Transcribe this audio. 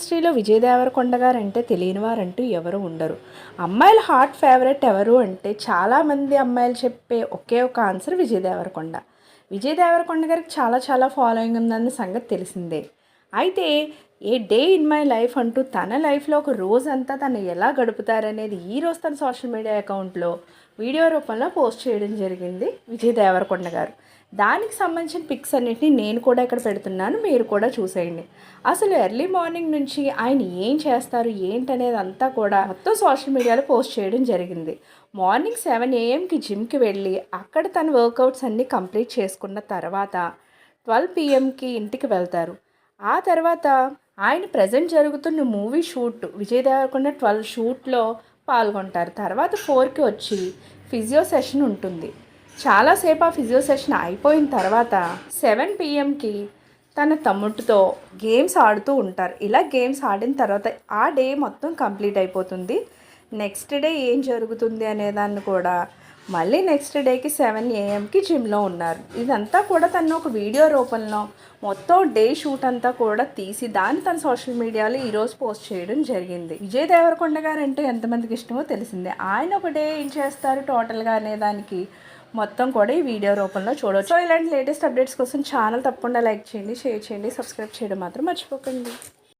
ఇండస్ట్రీలో విజయ్ దేవరకొండ గారు అంటే తెలియని వారంటూ ఎవరు ఉండరు. అమ్మాయిల హాట్ ఫేవరెట్ ఎవరు అంటే చాలామంది అమ్మాయిలు చెప్పే ఒకే ఒక ఆన్సర్ విజయ్ దేవరకొండ విజయ్ దేవరకొండ గారికి చాలా చాలా ఫాలోయింగ్ ఉందన్న సంగతి తెలిసిందే. అయితే a day in my life అంటూ తన లైఫ్లో ఒక రోజంతా తను ఎలా గడుపుతారనేది ఈ రోజు తన సోషల్ మీడియా అకౌంట్లో వీడియో రూపంలో పోస్ట్ చేయడం జరిగింది విజయ్ దేవరకొండ గారు. దానికి సంబంధించిన పిక్స్ అన్నిటిని నేను కూడా ఇక్కడ పెడుతున్నాను మీరు కూడా చూసేయండి. అసలు ఎర్లీ మార్నింగ్ నుంచి ఆయన ఏం చేస్తారు ఏంటనేది అంతా కూడా మొత్తం సోషల్ మీడియాలో పోస్ట్ చేయడం జరిగింది. మార్నింగ్ సెవెన్ ఏఎంకి జిమ్కి వెళ్ళి అక్కడ తన వర్కౌట్స్ అన్నీ కంప్లీట్ చేసుకున్న తర్వాత ట్వెల్వ్ పిఎంకి ఇంటికి వెళ్తారు. ఆ తర్వాత ఆయన ప్రజెంట్ జరుగుతున్న movie shoot Vijay Devarakonda twelve షూట్లో పాల్గొంటారు. తర్వాత ఫోర్కి వచ్చి ఫిజియో సెషన్ ఉంటుంది. చాలాసేపు ఆ ఫిజియో సెషన్ అయిపోయిన తర్వాత సెవెన్ పిఎంకి తన తమ్ముడితో గేమ్స్ ఆడుతూ ఉంటారు. ఇలా గేమ్స్ ఆడిన తర్వాత ఆ డే మొత్తం కంప్లీట్ అయిపోతుంది. నెక్స్ట్ డే ఏం జరుగుతుంది అనే దాన్ని కూడా మళ్ళీ నెక్స్ట్ డేకి సెవెన్ ఏఎంకి జిమ్లో ఉన్నారు. ఇదంతా కూడా తను ఒక వీడియో రూపంలో మొత్తం డే షూట్ అంతా కూడా తీసి దాన్ని తన సోషల్ మీడియాలో ఈరోజు పోస్ట్ చేయడం జరిగింది. విజయ్ దేవరకొండ గారు అంటే ఎంతమందికి ఇష్టమో తెలిసిందే. ఆయన ఒక డే ఏం చేస్తారు టోటల్గా అనే దానికి మొత్తం కూడా ఈ వీడియో రూపంలో చూడవచ్చు సో ఇలాంటి లేటెస్ట్ అప్డేట్స్ కోసం ఛానల్ తప్పకుండా లైక్ చేయండి షేర్ చేయండి సబ్స్క్రైబ్ చేయడం మాత్రం మర్చిపోకండి.